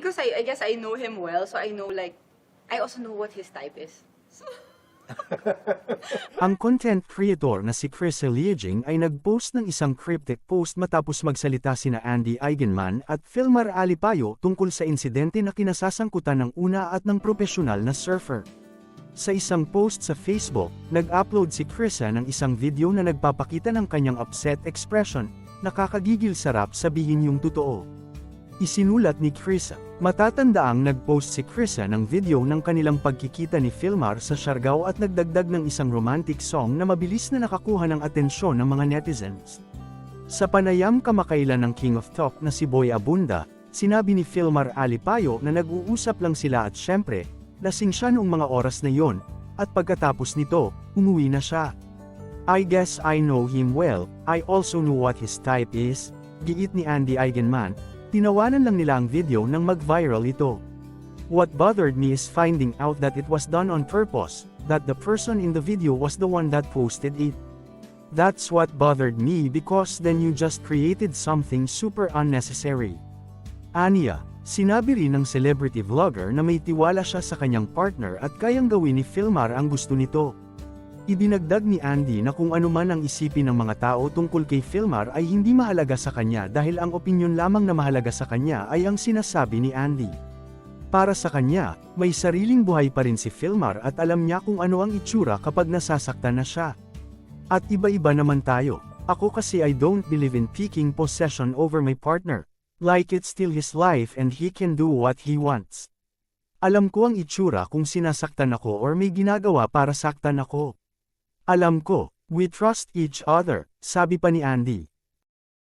because I, I guess I know him well, so I know like, I also know what his type is. So, Ang content creator na si Chris Eliaging ay nag-post ng isang cryptic post matapos magsalita sina Andy Eigenman at Filmar Alipayo tungkol sa insidente na kinasasangkutan ng una at ng profesional na surfer. Sa isang post sa Facebook, nag-upload si Krisa ng isang video na nagpapakita ng kanyang upset expression, nakakagigil sarap sabihin yung totoo. Isinulat ni Krisa, matatandaang nag-post si Krisa ng video ng kanilang pagkikita ni Filmar sa Siargao at nagdagdag ng isang romantic song na mabilis na nakakuha ng atensyon ng mga netizens. Sa panayam kamakailan ng King of Talk na si Boy Abunda, sinabi ni Filmar Alipayo na nag-uusap lang sila at syempre, lasing siya noong mga oras na yon, at pagkatapos nito, umuwi na siya. I guess I know him well, I also know what his type is, giit ni Andy Eigenman, tinawanan lang nila ang video nang mag-viral ito. What bothered me is finding out that it was done on purpose, that the person in the video was the one that posted it. That's what bothered me because then you just created something super unnecessary. Anya, sinabi rin ng celebrity vlogger na may tiwala siya sa kanyang partner at kayang gawin ni Filmar ang gusto nito. Idinagdag ni Andy na kung ano man ang isipin ng mga tao tungkol kay Filmar ay hindi mahalaga sa kanya dahil ang opinyon lamang na mahalaga sa kanya ay ang sinasabi ni Andy. Para sa kanya, may sariling buhay pa rin si Filmar at alam niya kung ano ang itsura kapag nasasaktan na siya. At iba-iba naman tayo. Ako kasi I don't believe in picking possession over my partner. Like it's still his life and he can do what he wants. Alam ko ang itsura kung sinasaktan ako or may ginagawa para saktan ako. Alam ko, we trust each other, sabi pa ni Andy.